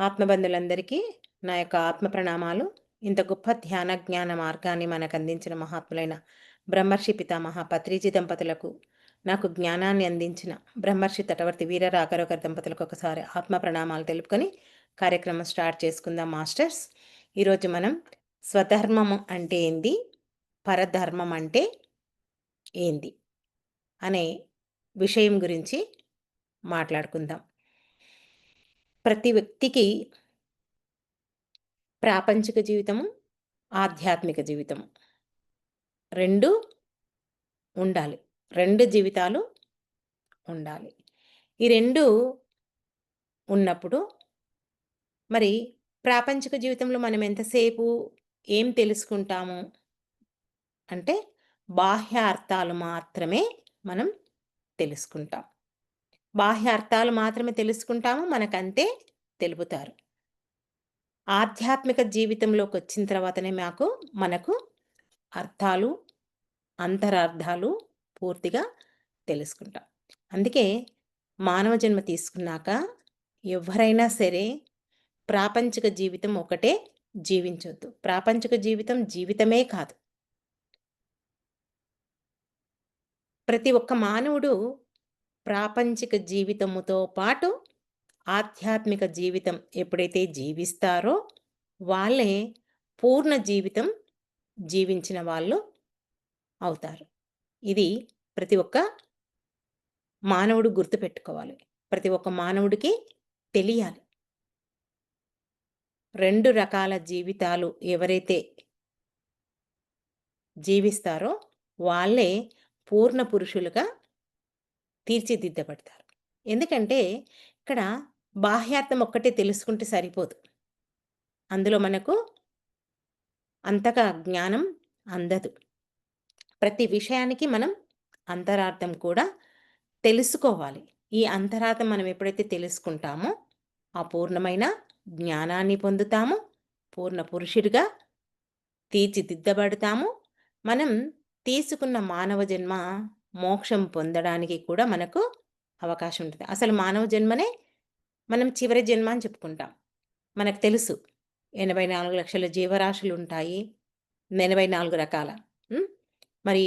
ఆత్మబంధులందరికీ నా యొక్క ఆత్మ ప్రణామాలు. ఇంత గొప్ప ధ్యాన జ్ఞాన మార్గాన్ని మనకు అందించిన మహాత్ములైన బ్రహ్మర్షి పితామహ పత్రిజీ దంపతులకు నాకు జ్ఞానాన్ని అందించిన బ్రహ్మర్షి తటవర్తి వీర దంపతులకు ఒకసారి ఆత్మ ప్రణామాలు తెలుపుకొని కార్యక్రమం స్టార్ట్ చేసుకుందాం మాస్టర్స్. ఈరోజు మనం స్వధర్మము అంటే ఏంది? పరధర్మం అంటే ఏంది? అనే విషయం గురించి మాట్లాడుకుందాం. ప్రతి వ్యక్తికి ప్రాపంచిక జీవితము ఆధ్యాత్మిక జీవితము. రెండు ఉండాలి. రెండు జీవితాలు ఉండాలి. ఈ రెండు ఉన్నప్పుడు మరి ప్రాపంచిక జీవితంలో మనం ఎంతసేపు ఏం తెలుసుకుంటాము? అంటే బాహ్య అర్థాలు మాత్రమే మనం తెలుసుకుంటాం. బాహ్య అర్థాలు మాత్రమే తెలుసుకుంటాము మనకంతే తెలుపుతారు. ఆధ్యాత్మిక జీవితంలోకి వచ్చిన తర్వాతనే మాకు మనకు అర్థాలు అంతరార్థాలు పూర్తిగా తెలుసుకుంటాం. అందుకే మానవ జన్మ తీసుకున్నాక ఎవరైనా సరే ప్రాపంచిక జీవితం ఒకటే జీవించవద్దు ప్రాపంచిక జీవితం జీవితమే కాదు. ప్రతి ఒక్క మానవుడు ప్రాపంచిక జీవితముతో పాటు ఆధ్యాత్మిక జీవితం ఎప్పుడైతే జీవిస్తారో వాళ్ళే పూర్ణ జీవితం జీవించిన వాళ్ళు అవుతారు. ఇది ప్రతి ఒక్క మానవుడు గుర్తుపెట్టుకోవాలి. ప్రతి ఒక్క మానవుడికి తెలియాలి. రెండు రకాల జీవితాలు ఎవరైతే జీవిస్తారో వాళ్ళే పూర్ణ పురుషులుగా తీర్చిదిద్దబడతారు. ఎందుకంటే ఇక్కడ బాహ్యార్థం ఒక్కటే తెలుసుకుంటే సరిపోదు. అందులో మనకు అంతగా జ్ఞానం అందదు. ప్రతి విషయానికి మనం అంతరార్థం కూడా తెలుసుకోవాలి. ఈ అంతరార్థం మనం ఎప్పుడైతే తెలుసుకుంటామో ఆ పూర్ణమైన జ్ఞానాన్ని పొందుతాము పూర్ణ పురుషుడిగా తీర్చిదిద్దబడతాము. మనం తీసుకున్న మానవ జన్మ మోక్షం పొందడానికి కూడా మనకు అవకాశం ఉంటుంది. అసలు మానవ జన్మనే మనం చివరి జన్మ అని చెప్పుకుంటాం. మనకు తెలుసు ఎనభై నాలుగు లక్షల జీవరాశులు ఉంటాయి. ఎనభై నాలుగు రకాల మరి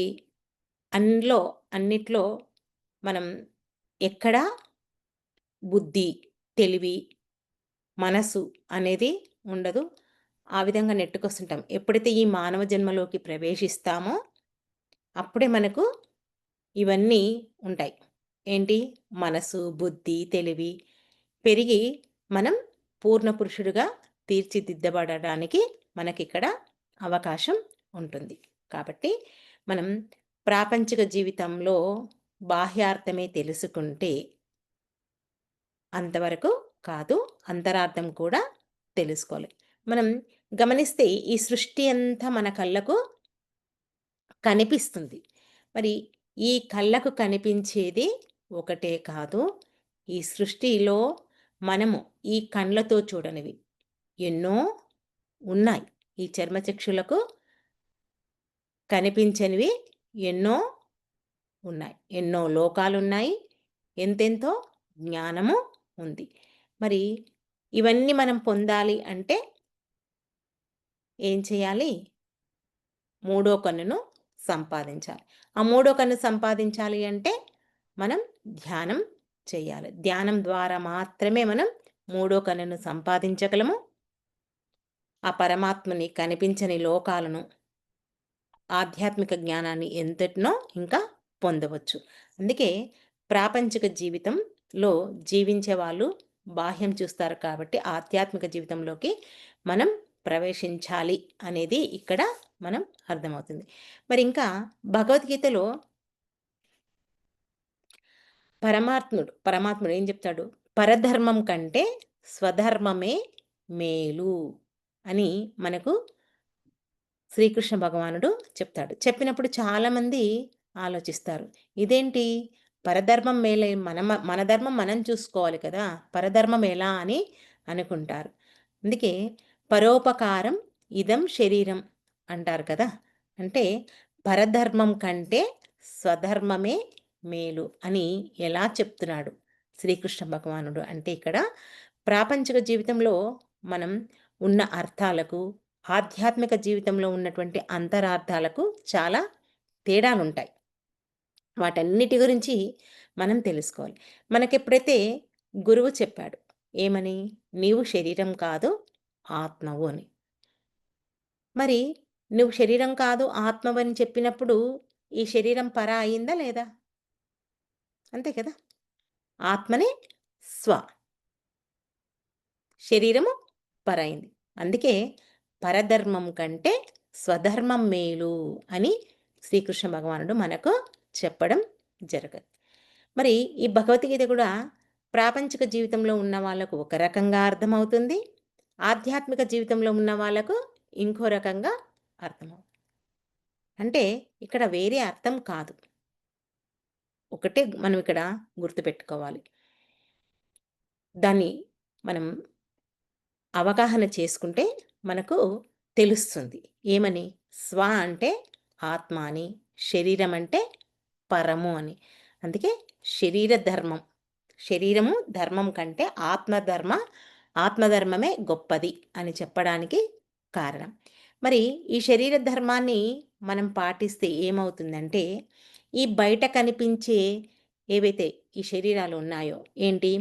అందులో అన్నిట్లో మనం ఎక్కడ బుద్ధి తెలివి మనసు అనేది ఉండదు. ఆ విధంగా నెట్టుకొస్తుంటాం. ఎప్పుడైతే ఈ మానవ జన్మలోకి ప్రవేశిస్తామో అప్పుడే మనకు ఇవన్నీ ఉంటాయి. ఏంటి? మనసు బుద్ధి తెలివి పెరిగి మనం పూర్ణ పురుషుడుగా తీర్చిదిద్దబడడానికి మనకిక్కడ అవకాశం ఉంటుంది. కాబట్టి మనం ప్రాపంచిక జీవితంలో బాహ్యార్థమే తెలుసుకుంటే అంతవరకు కాదు అంతరార్థం కూడా తెలుసుకోవాలి. మనం గమనిస్తే ఈ సృష్టి అంతా మన కళ్ళకు కనిపిస్తుంది. మరి ఈ కళ్ళకు కనిపించేది ఒకటే కాదు ఈ సృష్టిలో మనము ఈ కండ్లతో చూడనివి. ఎన్నో ఉన్నాయి. ఈ చర్మచక్షులకు కనిపించనివి ఎన్నో ఉన్నాయి. ఎన్నో లోకాలు ఉన్నాయి ఎంతెంతో జ్ఞానము ఉంది. మరి ఇవన్నీ మనం పొందాలి అంటే ఏం చేయాలి? మూడో కన్నును సంపాదించాలి. ఆ మూడో కన్ను సంపాదించాలి అంటే మనం ధ్యానం చేయాలి. ధ్యానం ద్వారా మాత్రమే మనం మూడో కన్నును సంపాదించగలము. ఆ పరమాత్మని కనిపించని లోకాలను ఆధ్యాత్మిక జ్ఞానాన్ని ఎంతటినో ఇంకా పొందవచ్చు. అందుకే ప్రాపంచిక జీవితంలో జీవించే వాళ్ళు బాహ్యం చూస్తారు కాబట్టి ఆధ్యాత్మిక జీవితంలోకి మనం ప్రవేశించాలి అనేది ఇక్కడ మనం అర్థమవుతుంది. మరి ఇంకా భగవద్గీతలో పరమాత్ముడు పరమాత్ముడు ఏం చెప్తాడు? పరధర్మం కంటే స్వధర్మమే మేలు అని మనకు శ్రీకృష్ణ భగవానుడు చెప్తాడు. చెప్పినప్పుడు చాలామంది ఆలోచిస్తారు. ఇదేంటి? పరధర్మం మేలే మన మన ధర్మం మనం చూసుకోవాలి కదా పరధర్మం ఎలా అని అనుకుంటారు. అందుకే పరోపకారం ఇదం శరీరం అంటారు కదా అంటే పరధర్మం కంటే స్వధర్మమే మేలు అని ఎలా చెప్తున్నాడు శ్రీకృష్ణ భగవానుడు అంటే ఇక్కడ ప్రాపంచిక జీవితంలో మనం ఉన్న అర్థాలకు, ఆధ్యాత్మిక జీవితంలో ఉన్నటువంటి అంతరార్థాలకు చాలా తేడాలుంటాయి. వాటన్నిటి గురించి మనం తెలుసుకోవాలి. మనకెప్పుడైతే గురువు చెప్పాడు. ఏమని? నీవు శరీరం కాదు ఆత్మవు అని. మరి నువ్వు శరీరం కాదు ఆత్మవని చెప్పినప్పుడు ఈ శరీరం పర అయిందా లేదా? అంతే కదా! ఆత్మనే స్వ. శరీరము పరయింది. అందుకే పరధర్మం కంటే స్వధర్మం మేలు అని శ్రీకృష్ణ భగవానుడు మనకు చెప్పడం జరగదు. మరి ఈ భగవద్గీత కూడా ప్రాపంచిక జీవితంలో ఉన్న వాళ్ళకు ఒక రకంగా అర్థమవుతుంది. ఆధ్యాత్మిక జీవితంలో ఉన్న వాళ్ళకు ఇంకో రకంగా అర్థమవుతుంది. అంటే ఇక్కడ వేరే అర్థం కాదు. ఒకటే మనం ఇక్కడ గుర్తుపెట్టుకోవాలి. దాన్ని మనం అవగాహన చేసుకుంటే మనకు తెలుస్తుంది. ఏమని? స్వ అంటే ఆత్మ అని, శరీరం అంటే పరము అని. అందుకే శరీర ధర్మం. శరీరము ధర్మం కంటే ఆత్మధర్మ ఆత్మధర్మమే గొప్పది అని చెప్పడానికి కారణం. మరి ఈ శరీర ధర్మాన్ని మనం పాటిస్తే ఏమవుతుందంటే, ఈ బయట కనిపించే ఏవైతే ఈ శరీరాలు ఉన్నాయో ఏంటి?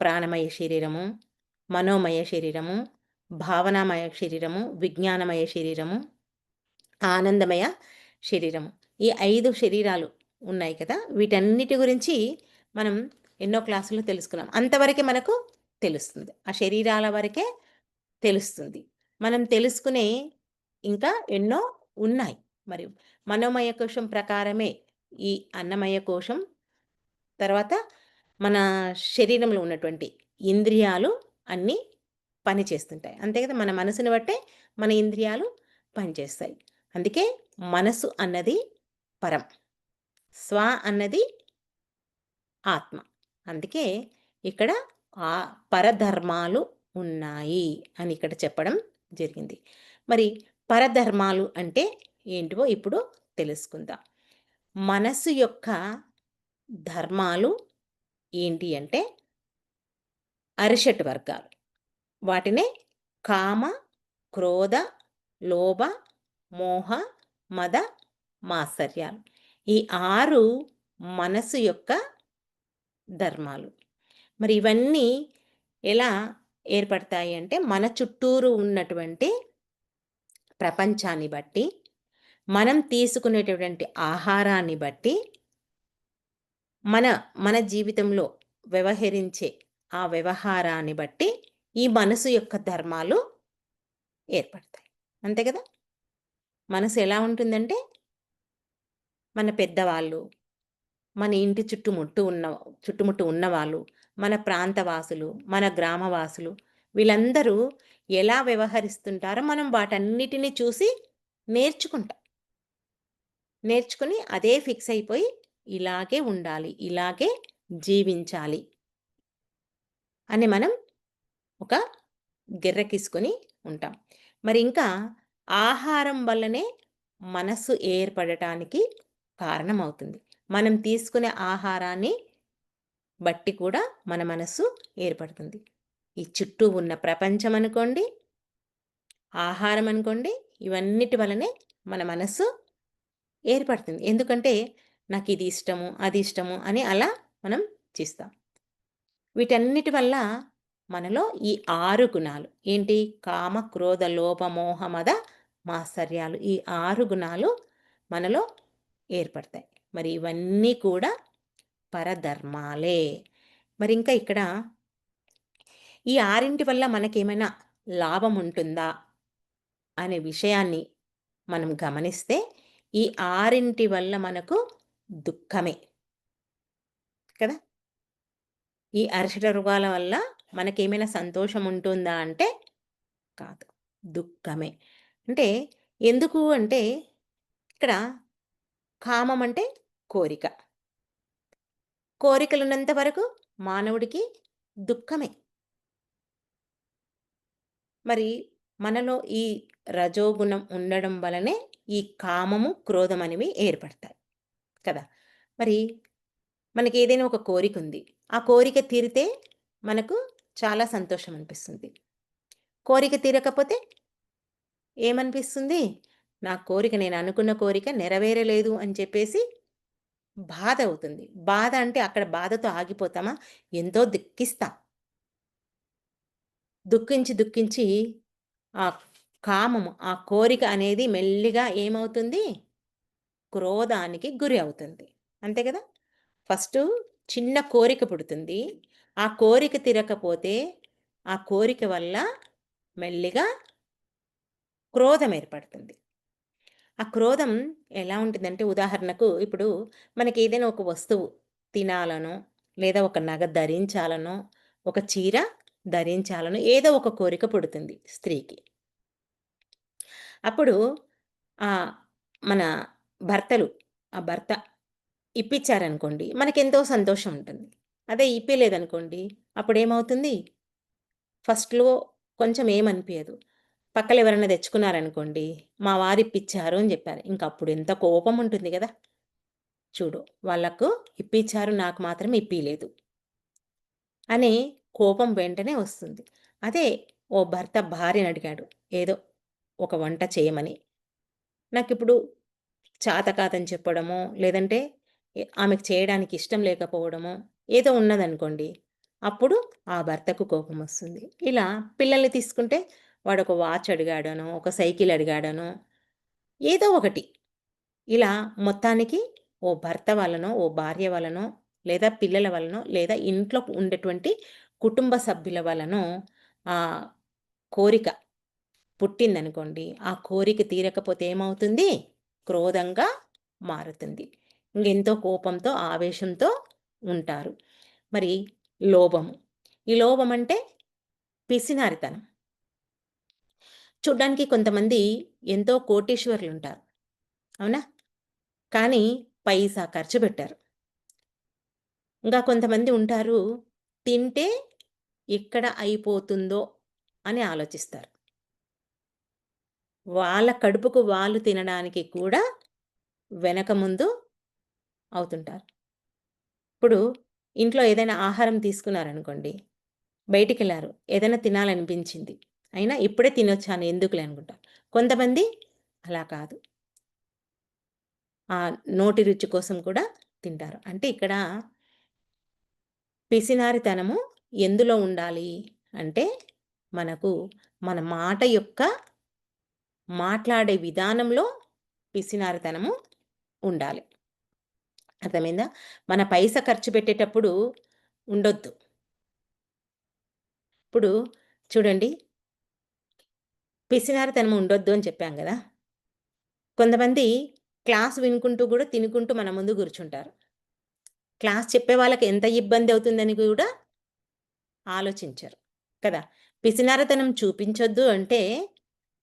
ప్రాణమయ శరీరము, మనోమయ శరీరము, భావనామయ శరీరము, విజ్ఞానమయ శరీరము, ఆనందమయ శరీరము. ఈ ఐదు శరీరాలు ఉన్నాయి కదా! వీటన్నిటి గురించి మనం ఎన్నో క్లాసులు తెలుసుకున్నాం. అంతవరకే మనకు తెలుస్తుంది. ఆ శరీరాల వరకే తెలుస్తుంది. మనం తెలుసుకునే ఇంకా ఎన్నో ఉన్నాయి. మరి మనోమయ కోశం ప్రకారమే ఈ అన్నమయ కోశం, తర్వాత మన శరీరంలో ఉన్నటువంటి ఇంద్రియాలు అన్నీ పనిచేస్తుంటాయి. అంతే కదా! మన మనసుని బట్టే మన ఇంద్రియాలు పనిచేస్తాయి. అందుకే మనసు అన్నది పరం. స్వ అన్నది ఆత్మ. అందుకే ఇక్కడ ఆ పరధర్మాలు ఉన్నాయి అని ఇక్కడ చెప్పడం జరిగింది. మరి పరధర్మాలు అంటే ఏంటివో ఇప్పుడు తెలుసుకుందాం. మనసు యొక్క ధర్మాలు ఏంటి అంటే అరిషట్ వర్గాలు. వాటినే కామ, క్రోధ, లోభ, మోహ, మద, మాత్సర్యాలు. ఈ ఆరు మనసు యొక్క ధర్మాలు. మరి ఇవన్నీ ఎలా ఏర్పడతాయి అంటే, మన చుట్టూరు ఉన్నటువంటి ప్రపంచాన్ని బట్టి, మనం తీసుకునేటటువంటి ఆహారాన్ని బట్టి మన మన జీవితంలో వ్యవహరించే ఆ వ్యవహారాన్ని బట్టి ఈ మనసు యొక్క ధర్మాలు ఏర్పడతాయి. అంతే కదా! మనసు ఎలా ఉంటుందంటే మన పెద్దవాళ్ళు, మన ఇంటి చుట్టుముట్టు ఉన్న చుట్టుముట్టు ఉన్నవాళ్ళు, మన ప్రాంతవాసులు, మన గ్రామవాసులు వీళ్ళందరూ ఎలా వ్యవహరిస్తుంటారో మనం వాటన్నిటిని చూసి నేర్చుకుంటాం. నేర్చుకుని అదే ఫిక్స్ అయిపోయి ఇలాగే ఉండాలి. ఇలాగే జీవించాలి. అని మనం ఒక గిర్రకిసుకొని ఉంటాం. మరి ఇంకా ఆహారం వల్లనే మనస్సు ఏర్పడటానికి కారణమవుతుంది. మనం తీసుకునే ఆహారాన్ని బట్టి కూడా మన మనస్సు ఏర్పడుతుంది. ఈ చుట్టూ ఉన్న ప్రపంచం అనుకోండి, ఆహారం అనుకోండి, ఇవన్నిటి వలనే మన మనసు ఏర్పడుతుంది. ఎందుకంటే నాకు ఇది ఇష్టము, అది ఇష్టము అని అలా మనం చేస్తాం. వీటన్నిటి వల్ల మనలో ఈ ఆరు గుణాలు ఏంటి? కామ, క్రోధ, లోభ, మోహ, మద, మాత్సర్యాలు ఈ ఆరు గుణాలు మనలో ఏర్పడతాయి. మరి ఇవన్నీ కూడా పరధర్మాలే. మరి ఇంకా ఇక్కడ ఈ ఆరింటి వల్ల మనకేమైనా లాభం ఉంటుందా? అనే విషయాన్ని మనం గమనిస్తే ఈ ఆరింటి వల్ల మనకు దుఃఖమే. కదా! ఈ అరిషట రుగాల వల్ల మనకేమైనా సంతోషం ఉంటుందా అంటే కాదు. దుఃఖమే. అంటే ఎందుకు అంటే ఇక్కడ కామం అంటే కోరిక. కోరికలున్నంత వరకు మానవుడికి దుఃఖమే. మరి మనలో ఈ రజోగుణం ఉండడం వలనే ఈ కామము, క్రోధం అనేవి ఏర్పడతాయి. కదా! మరి మనకి ఏదైనా ఒక కోరిక ఉంది ఆ కోరిక తీరితే మనకు చాలా సంతోషం అనిపిస్తుంది. కోరిక తీరకపోతే ఏమనిపిస్తుంది? నా కోరిక నేను అనుకున్న కోరిక నెరవేరలేదు అని చెప్పేసి బాధ అవుతుంది. బాధ అంటే అక్కడ బాధతో ఆగిపోతామా? ఎంతో దుఃఖిస్తాం. దుఃఖించి, దుఃఖించి ఆ కామము, ఆ కోరిక అనేది మెల్లిగా ఏమవుతుంది? క్రోధానికి గురి అవుతుంది. అంతే కదా! ఫస్ట్ చిన్న కోరిక పుడుతుంది. ఆ కోరిక తిరగకపోతే ఆ కోరిక వల్ల మెల్లిగా క్రోధం ఏర్పడుతుంది. ఆ క్రోధం ఎలా ఉంటుందంటే ఉదాహరణకు ఇప్పుడు మనకి ఏదైనా ఒక వస్తువు తినాలనో, లేదా ఒక నగ ధరించాలనో, ఒక చీర ధరించాలను ఏదో ఒక కోరిక పుడుతుంది స్త్రీకి. అప్పుడు ఆ మన భర్తలు ఆ భర్త ఇప్పిచ్చారనుకోండి, మనకెంతో సంతోషం ఉంటుంది. అదే ఇప్పిలేదనుకోండి అప్పుడు ఏమవుతుంది ఫస్ట్‌లో కొంచెం ఏమనిపించదు పక్కలు ఎవరైనా తెచ్చుకున్నారనుకోండి, మా వారు ఇప్పిచ్చారు అని జెప్పారు. ఇంకప్పుడు ఎంత కోపం ఉంటుంది కదా చూడు వాళ్ళకు ఇప్పిచ్చారు, నాకు మాత్రం ఇప్పీయలేదు. అని కోపం వెంటనే వస్తుంది. అదే ఓ భర్త భార్యనడిగాడు ఏదో ఒక వంట చేయమని. నాకిప్పుడు చాత కాదని చెప్పడమో, లేదంటే ఆమెకు చేయడానికి ఇష్టం లేకపోవడమో ఏదో ఉన్నదనుకోండి, అప్పుడు ఆ భర్తకు కోపం వస్తుంది ఇలా పిల్లల్ని తీసుకుంటే వాడొక వాచ్ అడిగాడనో, ఒక సైకిల్ అడిగాడనో, ఏదో ఒకటి. ఇలా మొత్తానికి ఓ భర్త వలనో ఓ భార్య వలనో లేదా పిల్లల వల్లనో, లేదా ఇంట్లో ఉండేటువంటి కుటుంబ సభ్యుల వల్లనో ఆ కోరిక పుట్టిందనుకోండి, ఆ కోరిక తీరకపోతే ఏమవుతుంది? క్రోధంగా మారుతుంది. ఇంకెంతో కోపంతో, ఆవేశంతో ఉంటారు. మరి లోభము. ఈ లోభం అంటే పిసినారితనం. చూడ్డానికి కొంతమంది ఎంతో కోటీశ్వరులుంటారు. అవునా? కానీ పైసా ఖర్చు పెట్టారు ఇంకా కొంతమంది ఉంటారు, తింటే ఎక్కడ అయిపోతుందో అని ఆలోచిస్తారు. వాళ్ళ కడుపుకు వాళ్ళు తినడానికి కూడా వెనక ముందు అవుతుంటారు. ఇప్పుడు ఇంట్లో ఏదైనా ఆహారం తీసుకున్నారనుకోండి, వెళ్ళారు ఏదైనా తినాలనిపించింది. అయినా ఇప్పుడే తినొచ్చాను ఎందుకులే అనుకుంటారు. కొంతమంది అలా కాదు. ఆ నోటి రుచి కోసం కూడా తింటారు. అంటే ఇక్కడ పిసినారితనము ఎందులో ఉండాలి అంటే, మనకు మన మాట యొక్క మాట్లాడే విధానంలో పిసినారితనము ఉండాలి. అర్థమైందా? మన పైస ఖర్చు పెట్టేటప్పుడు ఉండొద్దు. ఇప్పుడు చూడండి పిసినారితనం ఉండొద్దు అని చెప్పాం కదా కొంతమంది క్లాస్ వినుకుంటూ కూడా తినుకుంటూ మన ముందు కూర్చుంటారు. క్లాస్ చెప్పే వాళ్ళకి ఎంత ఇబ్బంది అవుతుందని కూడా ఆలోచించరు. కదా! పిసినారతనం చూపించొద్దు అంటే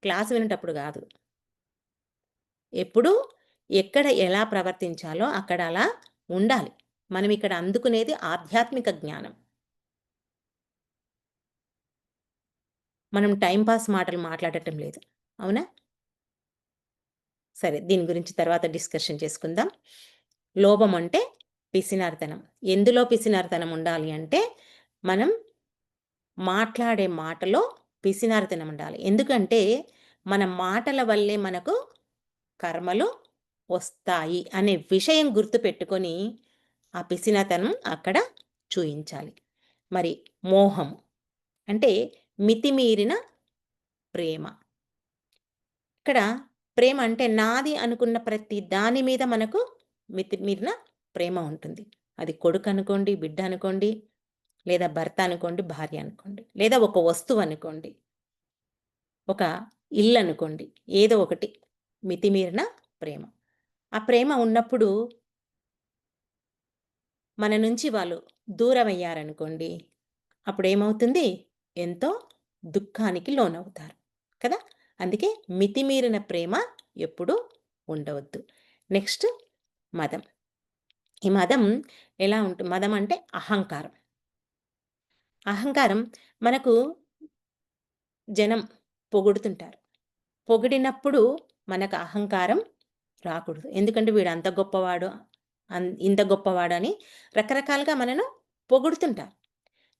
క్లాస్ వినేటప్పుడు కాదు ఎప్పుడు ఎక్కడ ఎలా ప్రవర్తించాలో అక్కడ అలా ఉండాలి. మనం ఇక్కడ అందుకునేది ఆధ్యాత్మిక జ్ఞానం. మనం టైంపాస్ మాటలు మాట్లాడటం లేదు. అవునా? సరే. దీని గురించి తర్వాత డిస్కషన్ చేసుకుందాం. లోభం అంటే పిసినారితనం. ఎందులో పిసినారితనం ఉండాలి అంటే, మనం మాట్లాడే మాటలో పిసినారితనం ఉండాలి. ఎందుకంటే, మన మాటల వల్లే మనకు కర్మలు వస్తాయి అనే విషయం గుర్తుపెట్టుకొని, ఆ పిసినతనం అక్కడ చూయించాలి. మరి మోహం అంటే మితిమీరిన ప్రేమ. ఇక్కడ ప్రేమ అంటే నాది అనుకున్న ప్రతి దాని మీద మనకు మితిమీరిన ప్రేమ ఉంటుంది. అది కొడుకు అనుకోండి బిడ్డ అనుకోండి, లేదా భర్త అనుకోండి, భార్య అనుకోండి, లేదా ఒక వస్తువు అనుకోండి. ఒక ఇల్లు అనుకోండి ఏదో ఒకటి మితిమీరిన ప్రేమ. ఆ ప్రేమ ఉన్నప్పుడు మన నుంచి వాళ్ళు దూరం అయ్యారనుకోండి అప్పుడు ఏమవుతుంది ఎంతో దుఃఖానికి లోనవుతారు. కదా! అందుకే మితిమీరిన ప్రేమ ఎప్పుడూ ఉండవద్దు. నెక్స్ట్ మదం. ఈ మదం ఎలా ఉంటుంది మదం అంటే అహంకారం. అహంకారం మనకు జనం పొగుడుతుంటారు. పొగిడినప్పుడు మనకు అహంకారం రాకూడదు. ఎందుకంటే వీడు అంత గొప్పవాడు, ఇంత ఇంత అని రకరకాలుగా మనను పొగుడుతుంటారు.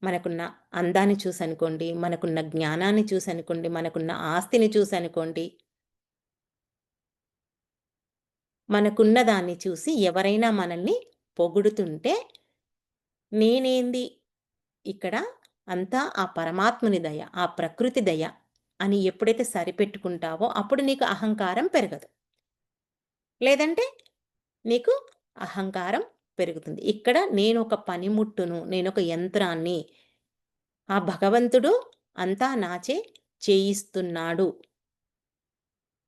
మనకున్న అందాన్ని చూసనుకోండి, మనకున్న జ్ఞానాన్ని చూసి అనుకోండి మనకున్న ఆస్తిని చూసి అనుకోండి మనకున్న దాన్ని చూసి ఎవరైనా మనల్ని పొగుడుతుంటే నేనేంది ఇక్కడ అంతా ఆ పరమాత్ముని దయ, ఆ ప్రకృతి దయ అని ఎప్పుడైతే సరిపెట్టుకుంటావో అప్పుడు నీకు అహంకారం పెరగదు. లేదంటే నీకు అహంకారం పెరుగుతుంది. ఇక్కడ నేను ఒక పనిముట్టును, నేనొక యంత్రాన్ని. ఆ భగవంతుడు అంతా నాచే చేయిస్తున్నాడు.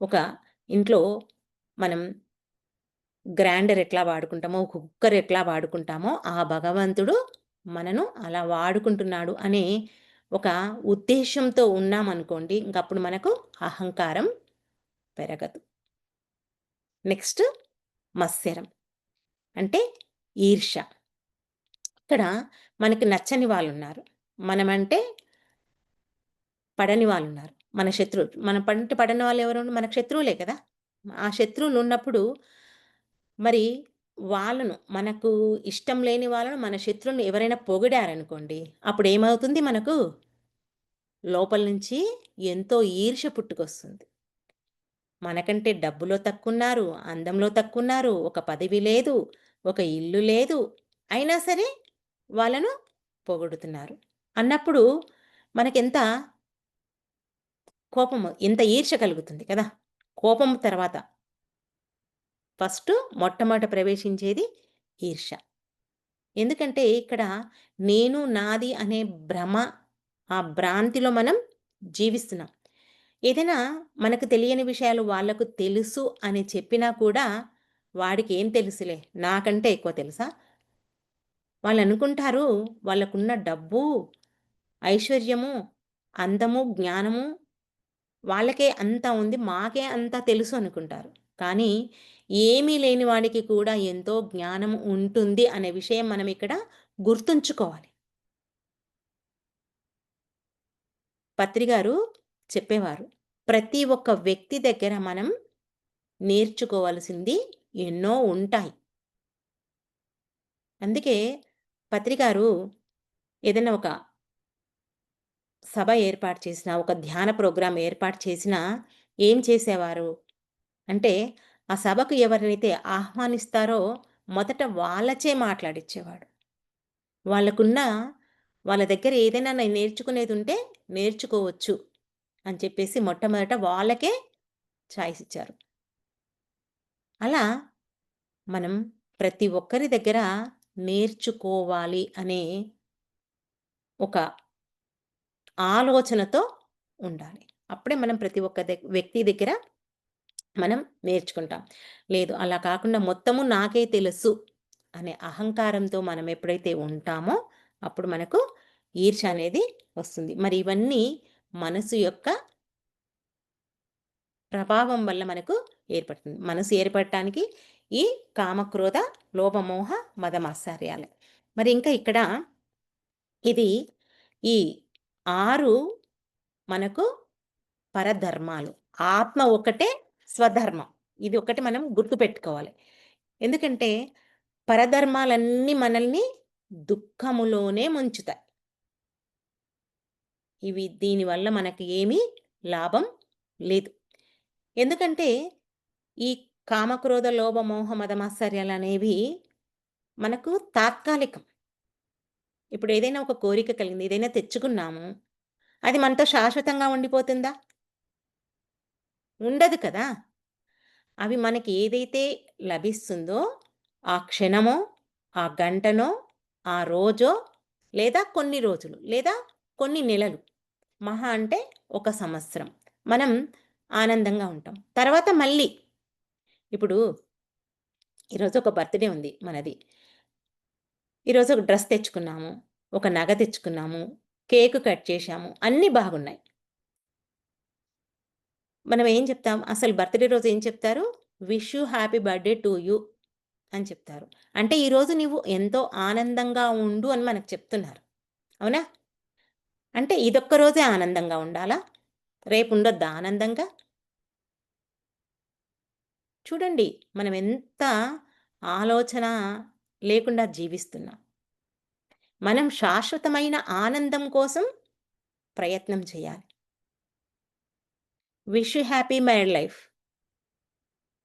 ఒక ఇంట్లో మనం గ్రైండర్ ఎట్లా వాడుకుంటామో, ఒక కుక్కర్ ఎట్లా వాడుకుంటామో, ఆ భగవంతుడు మనను అలా వాడుకుంటున్నాడు అనే ఒక ఉద్దేశంతో ఉన్నామనుకోండి, ఇంకప్పుడు మనకు అహంకారం పెరగదు. నెక్స్ట్ మత్సరం. అంటే ఈర్ష ఇక్కడ మనకి నచ్చని వాళ్ళు ఉన్నారు మనమంటే పడని వాళ్ళు ఉన్నారు మన శత్రువు మన పంట పడని వాళ్ళు ఎవరు మన శత్రువులే కదా! ఆ శత్రువులు ఉన్నప్పుడు మరి వాళ్ళను మనకు ఇష్టం లేని వాళ్ళను మన శత్రువుని ఎవరైనా పొగిడారనుకోండి, అప్పుడేమవుతుంది మనకు? లోపల నుంచి ఎంతో ఈర్ష పుట్టుకొస్తుంది. మనకంటే డబ్బులో తక్కువున్నారు, అందంలో తక్కువున్నారు, ఒక పదవి లేదు, ఒక ఇల్లు లేదు. అయినా సరే వాళ్ళను పొగుడుతున్నారు. అన్నప్పుడు మనకెంత కోపము, ఎంత ఈర్ష కలుగుతుంది కదా! కోపం తర్వాత ఫస్ట్ మొట్టమొదట ప్రవేశించేది ఈర్ష ఎందుకంటే ఇక్కడ నేను, నాది అనే భ్రమ, ఆ భ్రాంతిలో మనం జీవిస్తున్నాం. ఏదైనా మనకు తెలియని విషయాలు వాళ్ళకు తెలుసు అని చెప్పినా కూడా వాడికేం తెలుసులే, నాకంటే ఎక్కువ తెలుసా? వాళ్ళు అనుకుంటారు వాళ్ళకున్న డబ్బు, ఐశ్వర్యము, అందము, జ్ఞానము వాళ్ళకే అంతా ఉంది. మాకే అంత తెలుసు అనుకుంటారు. కానీ ఏమీ లేని వాడికి కూడా ఎంతో జ్ఞానం ఉంటుంది అనే విషయం మనం ఇక్కడ గుర్తుంచుకోవాలి. పత్రిగారు చెప్పేవారు. ప్రతి ఒక్క వ్యక్తి దగ్గర మనం నేర్చుకోవాల్సింది ఎన్నో ఉంటాయి. అందుకే పత్రికారు ఏదైనా ఒక సభ ఏర్పాటు చేసిన ఒక ధ్యాన ప్రోగ్రాం ఏర్పాటు చేసినా ఏం చేసేవారు? అంటే ఆ సభకు ఎవరినైతే ఆహ్వానిస్తారో మొదట వాళ్ళచే మాట్లాడిచ్చేవాడు. వాళ్ళకున్న వాళ్ళ దగ్గర ఏదైనా నేను నేర్చుకునేదుంటే నేర్చుకోవచ్చు అని చెప్పేసి మొట్టమొదట వాళ్ళకే ఛాయిస్ ఇచ్చారు. అలా మనం ప్రతి ఒక్కరి దగ్గర నేర్చుకోవాలి అనే ఒక ఆలోచనతో ఉండాలి. అప్పుడే మనం ప్రతి ఒక్క వ్యక్తి దగ్గర మనం నేర్చుకుంటాం. లేదు అలా కాకుండా మొత్తము నాకే తెలుసు అనే అహంకారంతో మనం ఎప్పుడైతే ఉంటామో అప్పుడు మనకు ఈర్ష అనేది వస్తుంది. మరి ఇవన్నీ మనసు యొక్క ప్రభావం వల్ల మనకు ఏర్పడుతుంది. మనసు ఏర్పడటానికి ఈ కామ, క్రోధ, లోభ, మరి ఇంకా ఇక్కడ ఇది ఈ ఆరు మనకు పరధర్మాలు. ఆత్మ ఒకటే స్వధర్మం. ఇది ఒకటి మనం గుర్తుపెట్టుకోవాలి. ఎందుకంటే పరధర్మాలన్నీ మనల్ని దుఃఖములోనే ముంచుతాయి. ఇవి దీనివల్ల మనకి ఏమీ లాభం లేదు. ఎందుకంటే ఈ కామక్రోధ లోభ, మోహ, మదమాశ్చర్యాలు అనేవి మనకు తాత్కాలికం. ఇప్పుడు ఏదైనా ఒక కోరిక కలిగింది. ఏదైనా తెచ్చుకున్నాము. అది మనతో శాశ్వతంగా ఉండిపోతుందా? ఉండదు కదా! అవి మనకి ఏదైతే లభిస్తుందో ఆ క్షణమో, ఆ గంటనో, ఆ రోజో లేదా కొన్ని రోజులు లేదా కొన్ని నెలలు. మహా అంటే ఒక సంవత్సరం. మనం ఆనందంగా ఉంటాం. తర్వాత మళ్ళీ ఇప్పుడు ఈరోజు ఒక బర్త్‌డే ఉంది మనది. ఈరోజు ఒక డ్రెస్ తెచ్చుకున్నాము. ఒక నగ తెచ్చుకున్నాము. కేక్ కట్ చేశాము. అన్నీ బాగున్నాయి. మనం ఏం చెప్తాం? అసలు బర్త్‌డే రోజు ఏం చెప్తారు? Wish you happy birthday to you అని చెప్తారు. అంటే ఈరోజు నువ్వు ఎంతో ఆనందంగా ఉండు అని మనకు చెప్తున్నారు. అవునా? అంటే ఇదొక్క రోజే ఆనందంగా ఉండాలా? రేపు ఉండొద్దా ఆనందంగా? చూడండి మనం ఎంత ఆలోచన లేకుండా జీవిస్తున్నాం. మనం శాశ్వతమైన ఆనందం కోసం ప్రయత్నం చేయాలి wish you happy married life.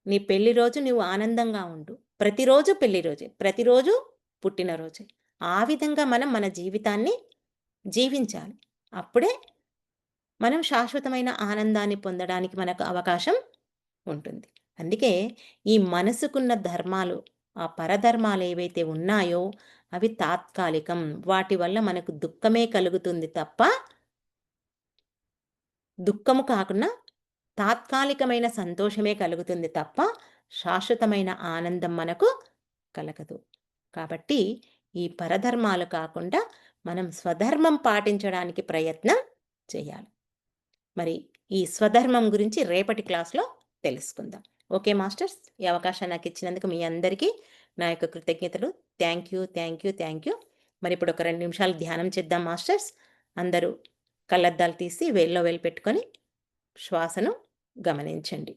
నీ పెళ్ళి రోజు నువ్వు ఆనందంగా ఉండు. ప్రతిరోజు పెళ్ళి రోజే. ప్రతిరోజు పుట్టినరోజే ఆ విధంగా మనం మన జీవితాన్ని జీవించాలి. అప్పుడే మనం శాశ్వతమైన ఆనందాన్ని పొందడానికి మనకు అవకాశం ఉంటుంది. అందుకే ఈ మనసుకున్న ధర్మాలు ఆ పరధర్మాలు ఏవైతే ఉన్నాయో అవి తాత్కాలికం. వాటి వల్ల మనకు దుఃఖమే కలుగుతుంది తప్ప దుఃఖము కాకుండా తాత్కాలికమైన సంతోషమే కలుగుతుంది తప్ప శాశ్వతమైన ఆనందం మనకు కలగదు. కాబట్టి ఈ పరధర్మాలు కాకుండా మనం స్వధర్మం పాటించడానికి ప్రయత్నం చేయాలి. మరి ఈ స్వధర్మం గురించి రేపటి క్లాస్లో తెలుసుకుందాం. ఓకే మాస్టర్స్ ఈ అవకాశం నాకు ఇచ్చినందుకు మీ అందరికీ నా యొక్క కృతజ్ఞతలు. Thank you thank you thank you. మరి ఇప్పుడు ఒక రెండు నిమిషాలు ధ్యానం చేద్దాం మాస్టర్స్. అందరూ కళ్ళద్దాలు తీసి వేల్లో వేలు పెట్టుకొని శ్వాసను గమనించండి.